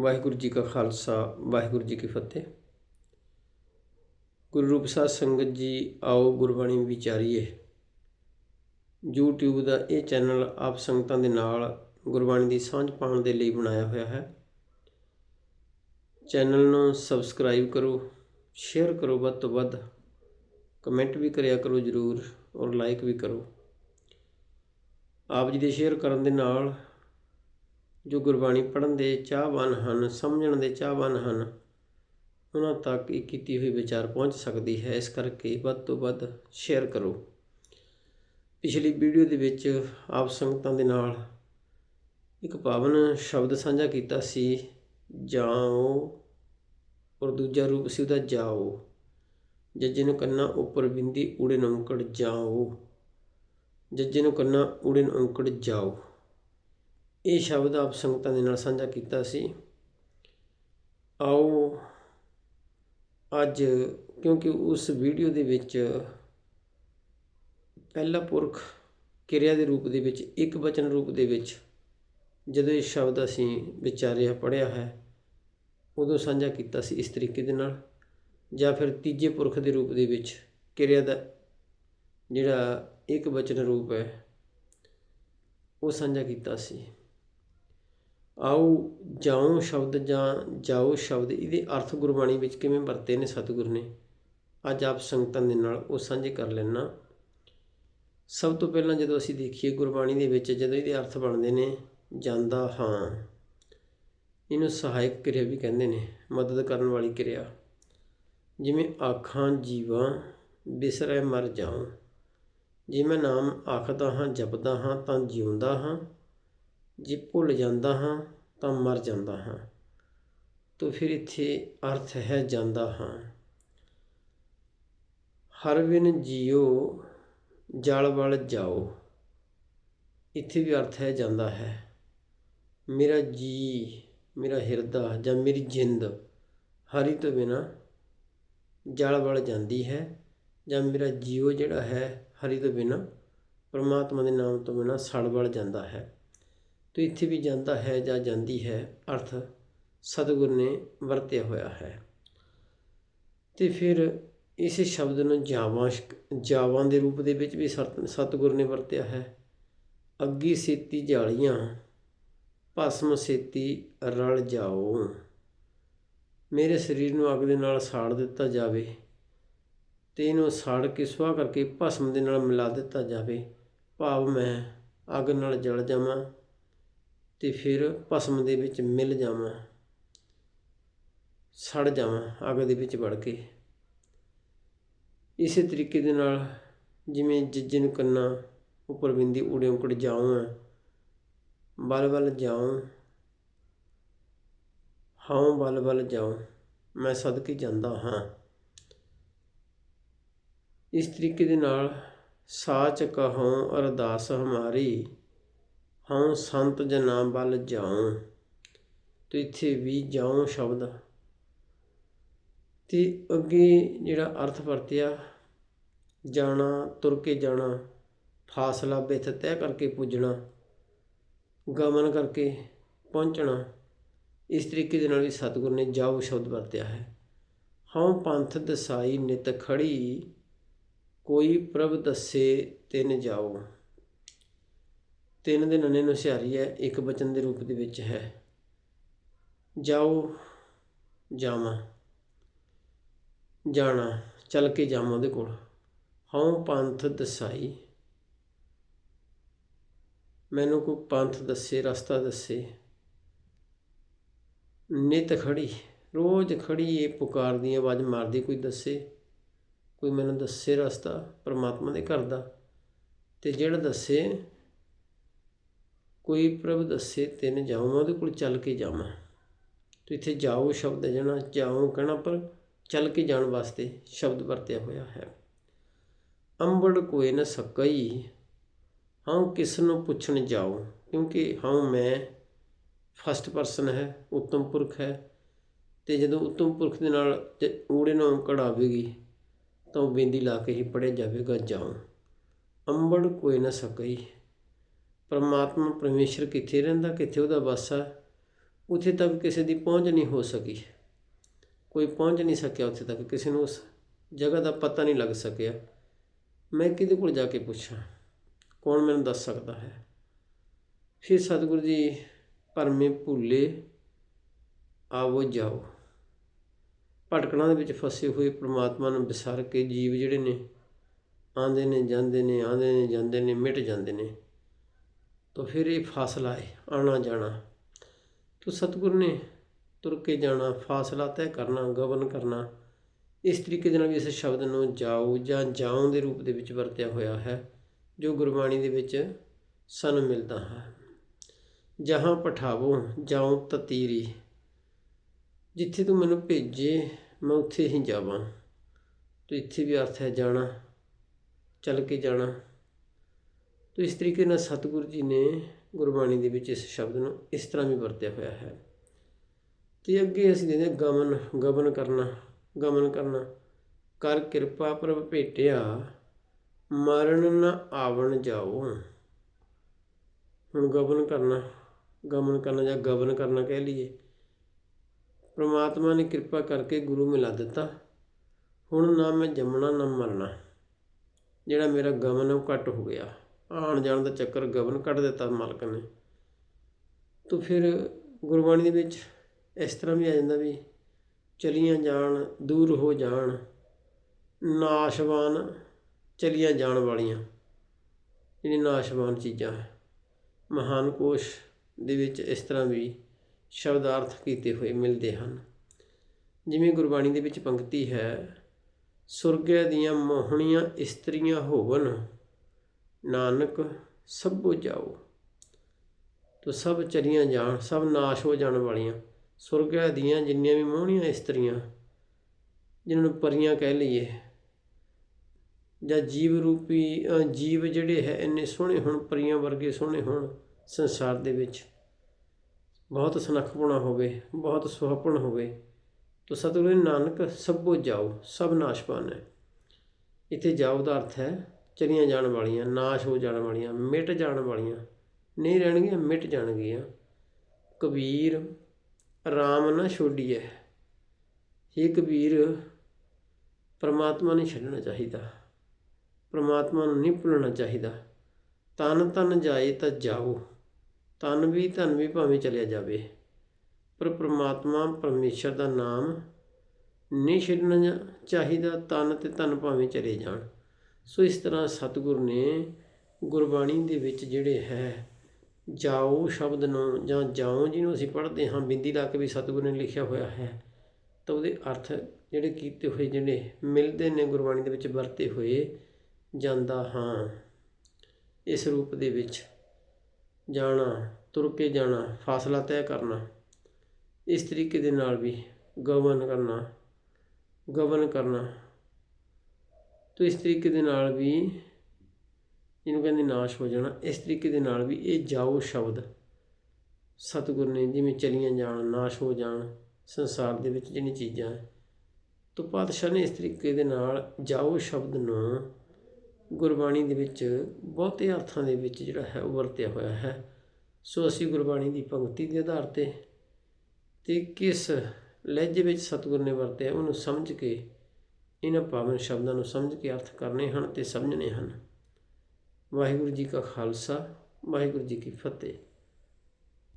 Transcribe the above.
ਵਾਹਿਗੁਰੂ ਜੀ ਕਾ ਖਾਲਸਾ, ਵਾਹਿਗੁਰੂ ਜੀ ਕੀ ਫਤਿਹ। ਗੁਰੂ ਰੂਪ ਸਾਧ ਸੰਗਤ ਜੀ, ਆਓ ਗੁਰਬਾਣੀ ਵਿਚਾਰੀਏ। YouTube ਦਾ ਇਹ ਚੈਨਲ ਆਪ ਸੰਗਤਾਂ ਦੇ ਨਾਲ ਗੁਰਬਾਣੀ ਦੀ ਸਾਂਝ ਪਾਉਣ ਦੇ ਲਈ ਬਣਾਇਆ ਹੋਇਆ ਹੈ। ਚੈਨਲ ਨੂੰ ਸਬਸਕ੍ਰਾਈਬ ਕਰੋ, ਸ਼ੇਅਰ ਕਰੋ ਵੱਧ ਤੋਂ ਵੱਧ, ਕਮੈਂਟ ਵੀ ਕਰਿਆ ਕਰੋ ਜਰੂਰ ਔਰ ਲਾਈਕ ਵੀ ਕਰੋ। ਆਪ ਜੀ ਦੇ ਸ਼ੇਅਰ ਕਰਨ ਦੇ ਨਾਲ ਜੋ ਗੁਰਬਾਣੀ ਪੜ੍ਹਨ ਦੇ ਚਾਹਵਾਨ ਹਨ, ਸਮਝਣ ਦੇ ਚਾਹਵਾਨ ਹਨ, ਉਹਨਾਂ ਤੱਕ ਇਹ ਕੀਤੀ ਹੋਈ ਵਿਚਾਰ ਪਹੁੰਚ ਸਕਦੀ ਹੈ। ਇਸ ਕਰਕੇ ਵੱਧ ਤੋਂ ਵੱਧ ਸ਼ੇਅਰ ਕਰੋ। ਪਿਛਲੀ ਵੀਡੀਓ ਦੇ ਵਿੱਚ ਆਪ ਸੰਗਤਾਂ ਦੇ ਨਾਲ ਇੱਕ ਪਾਵਨ ਸ਼ਬਦ ਸਾਂਝਾ ਕੀਤਾ ਸੀ, ਜਾਓ ਔਰ ਦੂਜਾ ਰੂਪ ਸੀ ਉਹਦਾ, ਜਾਓ। ਜੱਜੇ ਨੂੰ ਕੰਨਾ ਉੱਪਰ ਬਿੰਦੀ, ਊੜੇ ਨੂੰ ਔਂਕੜ ਜਾਓ। ਜੱਜੇ ਨੂੰ ਕੰਨਾ, ਊੜੇ ਨੂੰ ਜਾਓ। ਇਹ ਸ਼ਬਦ ਆਪ ਸੰਗਤਾਂ ਦੇ ਨਾਲ ਸਾਂਝਾ ਕੀਤਾ ਸੀ। ਆਓ ਅੱਜ, ਕਿਉਂਕਿ ਉਸ ਵੀਡੀਓ ਦੇ ਵਿੱਚ ਪਹਿਲਾ ਪੁਰਖ ਕਿਰਿਆ ਦੇ ਰੂਪ ਦੇ ਵਿੱਚ, ਇੱਕ ਵਚਨ ਰੂਪ ਦੇ ਵਿੱਚ ਜਦੋਂ ਇਹ ਸ਼ਬਦ ਅਸੀਂ ਵਿਚਾਰਿਆ ਪੜਿਆ ਹੈ, ਉਦੋਂ ਸਾਂਝਾ ਕੀਤਾ ਸੀ ਇਸ ਤਰੀਕੇ ਦੇ ਨਾਲ। ਜਾਂ ਫਿਰ ਤੀਜੇ ਪੁਰਖ ਦੇ ਰੂਪ ਦੇ ਵਿੱਚ ਕਿਰਿਆ ਦਾ ਜਿਹੜਾ ਇੱਕ ਵਚਨ ਰੂਪ ਹੈ, ਉਹ ਸਾਂਝਾ ਕੀਤਾ ਸੀ। ਆਓ ਜਾਉ ਸ਼ਬਦ ਜਾਂ ਜਾਓ ਸ਼ਬਦ, ਇਹਦੇ ਅਰਥ ਗੁਰਬਾਣੀ ਵਿੱਚ ਕਿਵੇਂ ਵਰਤੇ ਨੇ ਸਤਿਗੁਰ ਨੇ? ਅੱਜ ਆਪ ਸੰਗਤਾਂ ਦੇ ਨਾਲ ਉਹ ਸਾਂਝੇ ਕਰ ਲੈਣਾ ਸਭ ਤੋਂ ਪਹਿਲਾਂ ਜਦੋਂ ਅਸੀਂ ਦੇਖੀਏ ਗੁਰਬਾਣੀ ਦੇ ਵਿੱਚ ਜਦੋਂ ਇਹਦੇ ਅਰਥ ਬਣਦੇ ਨੇ, ਜਾਂਦਾ ਹਾਂ। ਇਹਨੂੰ ਸਹਾਇਕ ਕਿਰਿਆ ਵੀ ਕਹਿੰਦੇ ਨੇ, ਮਦਦ ਕਰਨ ਵਾਲੀ ਕਿਰਿਆ। ਜਿਵੇਂ ਆਖਾਂ ਜੀਵਾਂ, ਬਿਸਰੈ ਮਰ ਜਾਉ। ਜੇ ਮੈਂ ਨਾਮ ਆਖਦਾ ਹਾਂ, ਜਪਦਾ ਹਾਂ, ਤਾਂ ਜਿਉਂਦਾ ਹਾਂ। ਜੇ ਭੁੱਲ ਜਾਂਦਾ ਹਾਂ ਤਾਂ ਮਰ ਜਾਂਦਾ ਹਾਂ। ਤੋ ਫਿਰ ਇੱਥੇ ਅਰਥ ਹੈ ਜਾਂਦਾ ਹਾਂ। ਹਰ ਵਿਨ ਜੀਓ ਜਲ ਵਲ ਜਾਓ। ਇੱਥੇ ਵੀ ਅਰਥ ਹੈ ਜਾਂਦਾ ਹੈ। ਮੇਰਾ ਜੀ, ਮੇਰਾ ਹਿਰਦਾ ਜਾਂ ਮੇਰੀ ਜਿੰਦ ਹਰੀ ਤੋਂ ਬਿਨਾ ਜਲ ਵਲ ਜਾਂਦੀ ਹੈ ਜਾਂ ਮੇਰਾ ਜੀਵ ਜਿਹੜਾ ਹੈ ਹਰੀ ਤੋਂ ਬਿਨਾ ਪਰਮਾਤਮਾ ਦੇ ਨਾਮ ਤੋਂ ਬਿਨਾ ਸੜ ਵਲ ਜਾਂਦਾ ਹੈ। ਤੋ ਇੱਥੇ ਵੀ ਜਾਂਦਾ ਹੈ ਜਾਂ ਜਾਂਦੀ ਹੈ, ਅਰਥ ਸਤਿਗੁਰ ਨੇ ਵਰਤਿਆ ਹੋਇਆ ਹੈ। ਤੇ ਫਿਰ ਇਸੇ ਸ਼ਬਦ ਨੂੰ ਜਾਵਾਂ ਜਾਵਾਂ ਦੇ ਰੂਪ ਦੇ ਵਿੱਚ ਵੀ ਸਤਿਗੁਰ ਨੇ ਵਰਤਿਆ ਹੈ। ਅੱਗੀ ਸੇਤੀ ਜਾਲੀਆਂ, ਭਸਮ ਸੇਤੀ ਰਲ ਜਾਓ। ਮੇਰੇ ਸਰੀਰ ਨੂੰ ਅੱਗ ਦੇ ਨਾਲ ਸਾੜ ਦਿੱਤਾ ਜਾਵੇ ਤੇ ਇਹਨੂੰ ਸਾੜ ਕੇ ਸੁਆਹ ਕਰਕੇ ਭਸਮ ਦੇ ਨਾਲ ਮਿਲਾ ਦਿੱਤਾ ਜਾਵੇ। ਭਾਵ ਮੈਂ ਅੱਗ ਨਾਲ ਜਲ ਜਾਵਾਂ ਅਤੇ ਫਿਰ ਭਸਮ ਦੇ ਵਿੱਚ ਮਿਲ ਜਾਵਾਂ, ਸੜ ਜਾਵਾਂ ਅੱਗ ਦੇ ਵਿੱਚ ਵੜ ਕੇ। ਇਸੇ ਤਰੀਕੇ ਦੇ ਨਾਲ ਜਿਵੇਂ ਜੱਜੇ ਨੂੰ ਕੰਨਾ ਉੱਪਰ ਬਿੰਦੀ ਉੜੇ ਉਕੜ ਜਾਵਾਂ ਬਲ ਬਲ ਜਾਉ ਹਾਂ ਬਲ ਬਲ ਜਾਉ ਮੈਂ ਸਦਕੇ ਜਾਂਦਾ ਹਾਂ। ਇਸ ਤਰੀਕੇ ਦੇ ਨਾਲ ਸਾਚ ਕਹਉ ਅਰਦਾਸ ਹਮਾਰੀ। ਹਾਂ, ਸੰਤ ਜਨਾਂ ਬਲ ਜਾਉ ਤੇ ਇੱਥੇ ਵੀ ਜਾਉ ਸ਼ਬਦ। ਤੇ ਅੱਗੇ ਜਿਹੜਾ ਅਰਥ ਵਰਤਿਆ, ਜਾਣਾ, ਤੁਰ ਕੇ ਜਾਣਾ, ਫਾਸਲਾ ਬਿਥ ਤੈਅ ਕਰਕੇ ਪੁੱਜਣਾ, ਗਮਨ ਕਰਕੇ ਪਹੁੰਚਣਾ, ਇਸ ਤਰੀਕੇ ਦੇ ਨਾਲ ਵੀ ਸਤਿਗੁਰ ਨੇ ਜਾਉ ਸ਼ਬਦ ਵਰਤਿਆ ਹੈ। ਹਉ ਪੰਥ ਦਸਾਈ ਨਿਤ ਖੜੀ, ਕੋਈ ਪ੍ਰਭ ਦੱਸੇ ਤਿਨ ਜਾਓ ਤਿੰਨ ਦੇ ਨਨੇ ਨੂੰ ਸਿਹਾਰੀ ਹੈ, ਇੱਕ ਬਚਨ ਦੇ ਰੂਪ ਦੇ ਵਿੱਚ ਹੈ। ਜਾਓ, ਜਾਵਾਂ, ਜਾਣਾ, ਚੱਲ ਕੇ ਜਾਵਾਂ ਉਹਦੇ ਕੋਲ। ਹਉ ਪੰਥ ਦਸਾਈ। ਮੈਨੂੰ ਕੋਈ ਪੰਥ ਦੱਸੇ, ਰਸਤਾ ਦੱਸੇ। ਨਿਤ ਖੜੀ, ਰੋਜ਼ ਖੜੀ ਇਹ ਪੁਕਾਰਦੀ ਆਵਾਜ਼ ਮਾਰਦੀ, ਕੋਈ ਦੱਸੇ, ਕੋਈ ਮੈਨੂੰ ਦੱਸੇ ਰਸਤਾ ਪਰਮਾਤਮਾ ਦੇ ਘਰ ਦਾ। ਤੇ ਜਿਹੜਾ ਦੱਸੇ ਕੋਈ ਪ੍ਰਭ ਦੱਸੇ ਤਿੰਨ ਜਾਵਾਂ, ਉਹਦੇ ਕੋਲ ਚੱਲ ਕੇ ਜਾਵਾਂ। ਤੇ ਇੱਥੇ ਜਾਓ, ਸ਼ਬਦ ਹੈ ਜਣਾ ਜਾਓ ਕਹਿਣਾ, ਪਰ ਚੱਲ ਕੇ ਜਾਣ ਵਾਸਤੇ ਸ਼ਬਦ ਵਰਤਿਆ ਹੋਇਆ ਹੈ। ਅੰਬੜ ਕੋਈ ਨਾ ਸਕਈ ਹਾਂ ਕਿਸ ਨੂੰ ਪੁੱਛਣ ਜਾਓ, ਕਿਉਂਕਿ ਹਾਂ ਮੈਂ ਫਸਟ ਪਰਸਨ ਹੈ, ਉਤਮ ਪੁਰਖ ਹੈ, ਤੇ ਜਦੋਂ ਉਤਮ ਪੁਰਖ ਦੇ ਨਾਲ ਊੜੇ ਨੂੰ ਕੜਾਵੇਗੀ ਤਾਂ ਉਹ ਬਿੰਦੀ ਲਾ ਕੇ ਹੀ ਪੜਿਆ ਜਾਵੇਗਾ ਜਾਉ ਅੰਬੜ ਕੋਈ ਨਾ ਸਕਈ। ਪਰਮਾਤਮਾ ਪਰਮੇਸ਼ਰ ਕਿੱਥੇ ਰਹਿੰਦਾ, ਕਿੱਥੇ ਉਹਦਾ ਵਾਸਾ ਉੱਥੇ ਤੱਕ ਕਿਸੇ ਦੀ ਪਹੁੰਚ ਨਹੀਂ ਹੋ ਸਕੀ। ਕੋਈ ਪਹੁੰਚ ਨਹੀਂ ਸਕਿਆ ਉੱਥੇ ਤੱਕ ਕਿਸੇ ਨੂੰ, ਉਸ ਜਗ੍ਹਾ ਦਾ ਪਤਾ ਨਹੀਂ ਲੱਗ ਸਕਿਆ। ਮੈਂ ਕਿਹਦੇ ਕੋਲ ਜਾ ਕੇ ਪੁੱਛਾਂ? ਕੌਣ ਮੈਨੂੰ ਦੱਸ ਸਕਦਾ ਹੈ? ਫਿਰ ਸਤਿਗੁਰੂ ਜੀ, ਭਰਮੇ ਭੁੱਲੇ, ਆਵੋ ਜਾਓ। ਭਟਕਣਾ ਦੇ ਵਿੱਚ ਫਸੇ ਹੋਏ ਪ੍ਰਮਾਤਮਾ ਨੂੰ ਵਿਸਰ ਕੇ ਜੀਵ ਜਿਹੜੇ ਨੇ, ਆਉਂਦੇ ਨੇ, ਜਾਂਦੇ ਨੇ, ਆਉਂਦੇ ਨੇ, ਜਾਂਦੇ ਨੇ, ਮਿਟ ਜਾਂਦੇ ਨੇ। ਤਾਂ ਫਿਰ ਇਹ ਫਾਸਲਾ ਹੈ ਆਣਾ ਜਾਣਾ। ਤੋ ਸਤਿਗੁਰ ਨੇ ਤੁਰ ਕੇ ਜਾਣਾ, ਫਾਸਲਾ ਤੈਅ ਕਰਨਾ ਗਵਨ ਕਰਨਾ। ਇਸ ਤਰੀਕੇ ਦੇ ਨਾਲ ਵੀ ਇਸ ਸ਼ਬਦ ਨੂੰ ਜਾਓ ਜਾਂ ਜਾਉ ਦੇ ਰੂਪ ਦੇ ਵਿੱਚ ਵਰਤਿਆ ਹੋਇਆ ਹੈ, ਜੋ ਗੁਰਬਾਣੀ ਦੇ ਵਿੱਚ ਸਾਨੂੰ ਮਿਲਦਾ ਹੈ। ਜਹਾਂ ਪਠਾਵੋ, ਜਾਉ ਤਤੀਰੀ। ਜਿੱਥੇ ਤੂੰ ਮੈਨੂੰ ਭੇਜੇ, ਮੈਂ ਉੱਥੇ ਹੀ ਜਾਵਾਂ। ਤੋ ਇੱਥੇ ਵੀ ਅਰਥ ਹੈ ਜਾਣਾ, ਚੱਲ ਕੇ ਜਾਣਾ। ਤੋ ਇਸ ਤਰੀਕੇ ਨਾਲ ਸਤਿਗੁਰੂ ਜੀ ਨੇ ਗੁਰਬਾਣੀ ਦੇ ਵਿੱਚ ਇਸ ਸ਼ਬਦ ਨੂੰ ਇਸ ਤਰ੍ਹਾਂ ਵੀ ਵਰਤਿਆ ਹੋਇਆ ਹੈ। ਤੇ ਅੱਗੇ ਅਸੀਂ ਦੇਖਦੇ ਗਮਨ ਗਮਨ ਕਰਨਾ ਗਮਨ ਕਰਨਾ। ਕਰ ਕਿਰਪਾ ਪ੍ਰਭ ਭੇਟਿਆ, ਮਰਨ ਨ ਆਵਣ ਜਾਓ। ਹੁਣ ਗਮਨ ਕਰਨਾ ਗਮਨ ਕਰਨਾ ਜਾਂ ਗਵਨ ਕਰਨਾ ਕਹਿ ਲਈਏ। ਪ੍ਰਮਾਤਮਾ ਨੇ ਕਿਰਪਾ ਕਰਕੇ ਗੁਰੂ ਮਿਲਾ ਦਿੱਤਾ। ਹੁਣ ਨਾ ਮੈਂ ਜੰਮਣਾ, ਨਾ ਮਰਨਾ। ਜਿਹੜਾ ਮੇਰਾ ਗਮਨ ਉਹ ਘੱਟ ਹੋ ਗਿਆ। ਆਉਣ ਜਾਣ ਦਾ ਚੱਕਰ ਗਮਨ ਕੱਢ ਦਿੱਤਾ ਮਾਲਕ ਨੇ। ਤਾਂ ਫਿਰ ਗੁਰਬਾਣੀ ਦੇ ਵਿੱਚ ਇਸ ਤਰ੍ਹਾਂ ਵੀ ਆ ਜਾਂਦਾ ਵੀ ਚਲੀਆਂ ਜਾਣ, ਦੂਰ ਹੋ ਜਾਣ, ਨਾਸ਼ਵਾਨ ਚਲੀਆਂ ਜਾਣ ਵਾਲੀਆਂ ਜਿਹੜੀ ਨਾਸ਼ਵਾਨ ਚੀਜ਼ਾਂ ਮਹਾਨ ਕੋਸ਼ ਦੇ ਵਿੱਚ ਇਸ ਤਰ੍ਹਾਂ ਵੀ ਸ਼ਬਦਾਰਥ ਕੀਤੇ ਹੋਏ ਮਿਲਦੇ ਹਨ। ਜਿਵੇਂ ਗੁਰਬਾਣੀ ਦੇ ਵਿੱਚ ਪੰਕਤੀ ਹੈ ਸੁਰਗਿਆ ਦੀਆਂ ਮੋਹਣੀਆਂ ਇਸਤਰੀਆਂ ਹੋਵਨ ਨਾਨਕ ਸਭੋ ਜਾਓ। ਤੋ ਸਭ ਚਰੀਆਂ ਜਾਣ, ਸਭ ਨਾਸ਼ ਹੋ ਜਾਣ ਵਾਲੀਆਂ। ਸੁਰਗਿਆ ਦੀਆਂ ਜਿੰਨੀਆਂ ਵੀ ਮੋਹਣੀਆਂ ਇਸਤਰੀਆਂ, ਜਿਨ੍ਹਾਂ ਨੂੰ ਪਰੀਆਂ ਕਹਿ ਲਈਏ, ਜਾਂ ਜੀਵ ਰੂਪੀ ਜੀਵ ਜਿਹੜੇ ਹੈ, ਇੰਨੇ ਸੋਹਣੇ ਹੋਣ, ਪਰੀਆਂ ਵਰਗੇ ਸੋਹਣੇ ਹੋਣ ਸੰਸਾਰ ਦੇ ਵਿੱਚ। ਬਹੁਤ ਸੁਨੱਖਪੁਣਾ ਹੋਵੇ, ਬਹੁਤ ਸੁਹੱਪਣ ਹੋਵੇ। ਤੋ ਸਤਿਗੁਰੂ ਨਾਨਕ ਸਭੋ ਜਾਓ, ਸਭ ਨਾਸ਼ਵਾਨ ਹੈ। ਇੱਥੇ ਜਾਓ ਦਾ ਅਰਥ ਹੈ ਚਲੀਆਂ ਜਾਣ ਵਾਲੀਆਂ, ਨਾਸ਼ ਹੋ ਜਾਣ ਵਾਲੀਆਂ, ਮਿਟ ਜਾਣ ਵਾਲੀਆਂ, ਨਹੀਂ ਰਹਿਣਗੀਆਂ, ਮਿਟ ਜਾਣਗੀਆਂ। ਕਬੀਰ ਰਾਮ ਨਾ ਛੋਡੀਐ। ਇਹ ਕਬੀਰ ਪਰਮਾਤਮਾ ਨਹੀਂ ਛੱਡਣਾ ਚਾਹੀਦਾ, ਪਰਮਾਤਮਾ ਨੂੰ ਨਹੀਂ ਭੁੱਲਣਾ ਚਾਹੀਦਾ। ਤਨ ਤਨ ਜਾਏ ਤਾਂ ਜਾਓ, ਤਨ ਵੀ ਧਨ ਵੀ ਭਾਵੇਂ ਚਲਿਆ ਜਾਵੇ, ਪਰ ਪ੍ਰਮਾਤਮਾ ਪਰਮੇਸ਼ਰ ਦਾ ਨਾਮ ਨਹੀਂ ਛੱਡਣਾ ਜਾ- ਚਾਹੀਦਾ, ਤਨ ਤੇ ਧਨ ਭਾਵੇਂ ਚਲੇ ਜਾਣ। ਸੋ ਇਸ ਤਰ੍ਹਾਂ ਸਤਿਗੁਰ ਨੇ ਗੁਰਬਾਣੀ ਦੇ ਵਿੱਚ ਜਿਹੜੇ ਹੈ, ਜਾਓ ਸ਼ਬਦ ਨੂੰ ਜਾਂ ਜਾਓ ਜਿਹਨੂੰ ਅਸੀਂ ਪੜ੍ਹਦੇ ਹਾਂ, ਬਿੰਦੀ ਲਾ ਕੇ ਵੀ ਸਤਿਗੁਰ ਨੇ ਲਿਖਿਆ ਹੋਇਆ ਹੈ, ਤਾਂ ਉਹਦੇ ਅਰਥ ਜਿਹੜੇ ਕੀਤੇ ਹੋਏ, ਜਿਹੜੇ ਮਿਲਦੇ ਨੇ ਗੁਰਬਾਣੀ ਦੇ ਵਿੱਚ, ਵਰਤੇ ਹੋਏ ਜਾਂਦਾ ਹਾਂ। ਇਸ ਰੂਪ ਦੇ ਵਿੱਚ ਜਾਣਾ, ਤੁਰ ਕੇ ਜਾਣਾ, ਫਾਸਲਾ ਤੈਅ ਕਰਨਾ, ਇਸ ਤਰੀਕੇ ਦੇ ਨਾਲ ਵੀ ਗਵਨ ਕਰਨਾ ਗਵਨ ਕਰਨਾ ਤੋ ਇਸ ਤਰੀਕੇ ਦੇ ਨਾਲ ਵੀ ਜਿਹਨੂੰ ਕਹਿੰਦੇ ਨਾਸ਼ ਹੋ ਜਾਣਾ। ਇਸ ਤਰੀਕੇ ਦੇ ਨਾਲ ਵੀ ਇਹ ਜਾਓ ਸ਼ਬਦ। ਸਤਿਗੁਰ ਨੇ ਜਿਵੇਂ ਚਲੀਆਂ ਜਾਣ, ਨਾਸ਼ ਹੋ ਜਾਣ, ਸੰਸਾਰ ਦੇ ਵਿੱਚ ਜਿਹੜੀਆਂ ਚੀਜ਼ਾਂ ਹੈ। ਤੋ ਪਾਤਸ਼ਾਹ ਨੇ ਇਸ ਤਰੀਕੇ ਦੇ ਨਾਲ ਜਾਓ ਸ਼ਬਦ ਨੂੰ ਗੁਰਬਾਣੀ ਦੇ ਵਿੱਚ ਬਹੁਤੇ ਅਰਥਾਂ ਦੇ ਵਿੱਚ ਜਿਹੜਾ ਹੈ ਉਹ ਵਰਤਿਆ ਹੋਇਆ ਹੈ। ਸੋ ਅਸੀਂ ਗੁਰਬਾਣੀ ਦੀ ਪੰਕਤੀ ਦੇ ਆਧਾਰ ਤੇ ਤੇ ਕਿਸ ਲਹਿਜੇ ਵਿੱਚ ਸਤਿਗੁਰ ਨੇ ਵਰਤਿਆ ਉਹਨੂੰ ਸਮਝ ਕੇ ਇਹਨਾਂ ਪਾਵਨ ਸ਼ਬਦਾਂ ਨੂੰ ਸਮਝ ਕੇ ਅਰਥ ਕਰਨੇ ਹਨ ਤੇ ਸਮਝਣੇ ਹਨ। ਵਾਹਿਗੁਰੂ ਜੀ ਕਾ ਖਾਲਸਾ, ਵਾਹਿਗੁਰੂ ਜੀ ਕੀ ਫਤਿਹ।